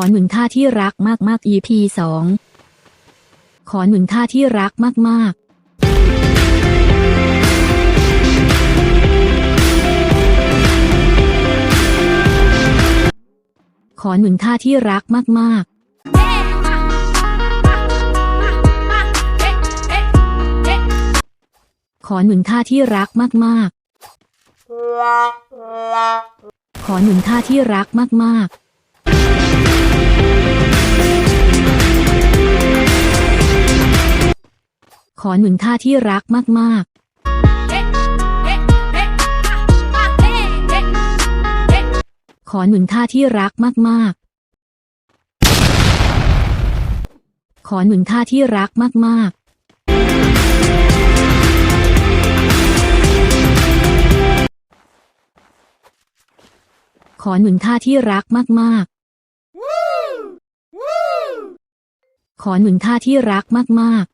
อหนึ่งท่าที่รักมากมาก EP สองขอหนึ่งท่าที่รักมากมากขอหนึ่งท่าที่รักมากมากขอหนึ่งท่าที่รักมากมากขอหนึ่งท่าที่รักมากมาก ขอหนึ่งท่าที่รักมากมากขอหนึ่งท่าที่รักมากมากขอหนึ่งท่าที่รักมากมากขอหนึ่งท่าที่รักมากมาก ขอหนุนท่าที่รักมาก